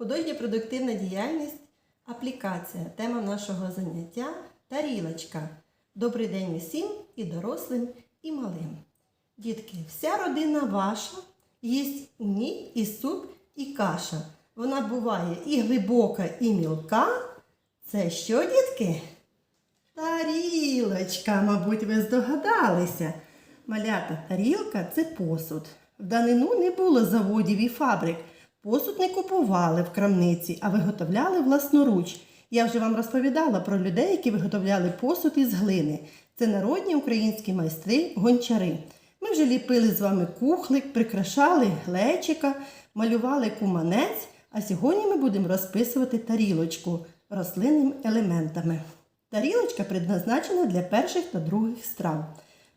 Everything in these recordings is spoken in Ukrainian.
Художня продуктивна діяльність аплікація. Тема нашого заняття тарілочка. Добрий день усім і дорослим, і малим. Дітки, вся родина ваша їсть у ній і суп, і каша. Вона буває і глибока, і мілка. Це що, дітки? Тарілочка, мабуть, ви здогадалися. Малята, тарілка це посуд. В данину не було заводів і фабрик. Посуд не купували в крамниці, а виготовляли власноруч. Я вже вам розповідала про людей, які виготовляли посуд із глини. Це народні українські майстри гончари. Ми вже ліпили з вами кухлик, прикрашали глечика, малювали куманець, а сьогодні ми будемо розписувати тарілочку рослинними елементами. Тарілочка предназначена для перших та других страв.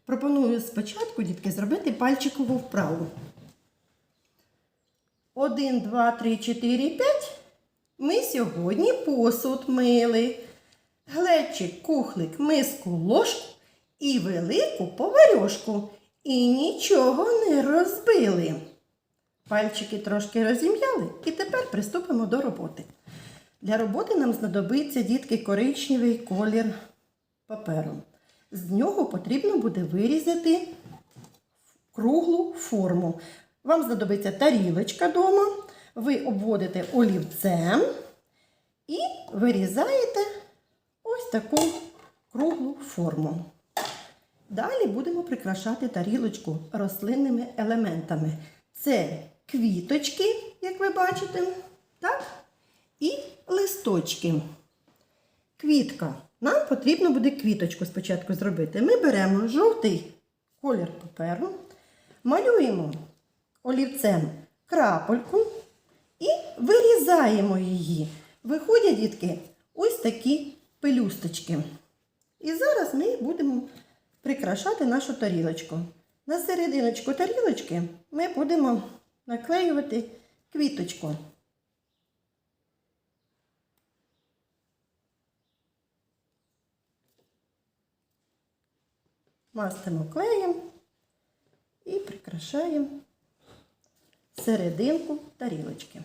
Пропоную спочатку, дітки, зробити пальчикову вправу. Один, два, три, чотири, п'ять. Ми сьогодні посуд мили. Глечик, кухлик, миску, ложку і велику поварьошку. І нічого не розбили. Пальчики трошки розім'яли і тепер приступимо до роботи. Для роботи нам знадобиться дітки коричневий колір паперу. З нього потрібно буде вирізати круглу форму. Вам знадобиться тарілочка вдома, ви обводите олівцем і вирізаєте ось таку круглу форму. Далі будемо прикрашати тарілочку рослинними елементами. Це квіточки, як ви бачите, так? і листочки. Квітка. Нам потрібно буде квіточку спочатку зробити. Ми беремо жовтий колір паперу, малюємо олівцем крапельку і вирізаємо її. Виходять, дітки, ось такі пелюсточки. І зараз ми будемо прикрашати нашу тарілочку. На серединочку тарілочки ми будемо наклеювати квіточку. Мастимо клеєм і прикрашаємо серединку тарілочки.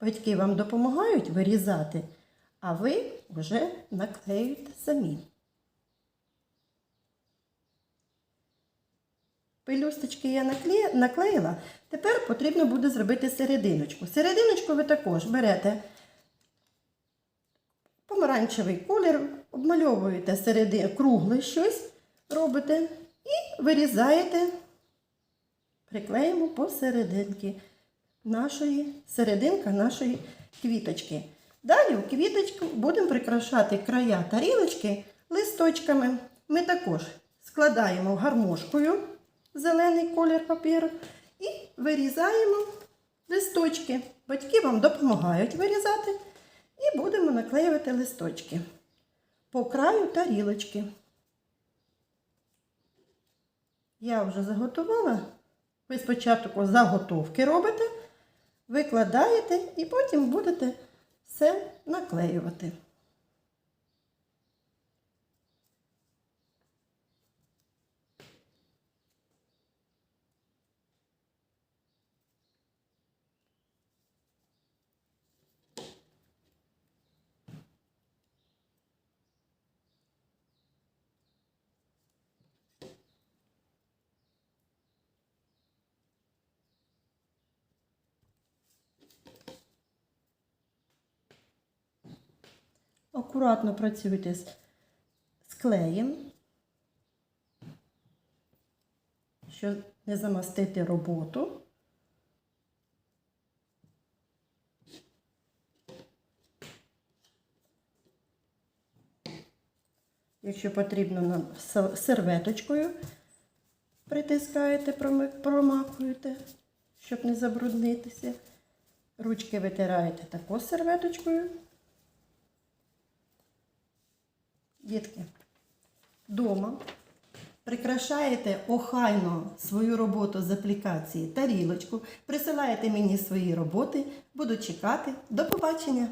Батьки вам допомагають вирізати, а ви вже наклеюєте самі. Пелюсточки я наклеїла. Тепер потрібно буде зробити серединочку. Серединочку ви також берете помаранчевий колір, обмальовуєте середи... кругле щось, робите і вирізаєте, приклеїмо посерединки нашої серединка нашої квіточки. Далі в квіточку будемо прикрашати края тарілочки листочками. Ми також складаємо гармошкою зелений колір паперу і вирізаємо листочки. Батьки вам допомагають вирізати і будемо наклеювати листочки по краю тарілочки. Я вже заготувала. Ви спочатку заготовки робите, викладаєте і потім будете все наклеювати. Акуратно працюйте з, клеєм, щоб не замастити роботу. Якщо потрібно, серветочкою притискаєте, промакуєте, щоб не забруднитися. Ручки витираєте також серветочкою. Дітки, вдома Прикрашаєте охайно свою роботу з аплікації тарілочку, присилаєте мені свої роботи, буду чекати. До побачення!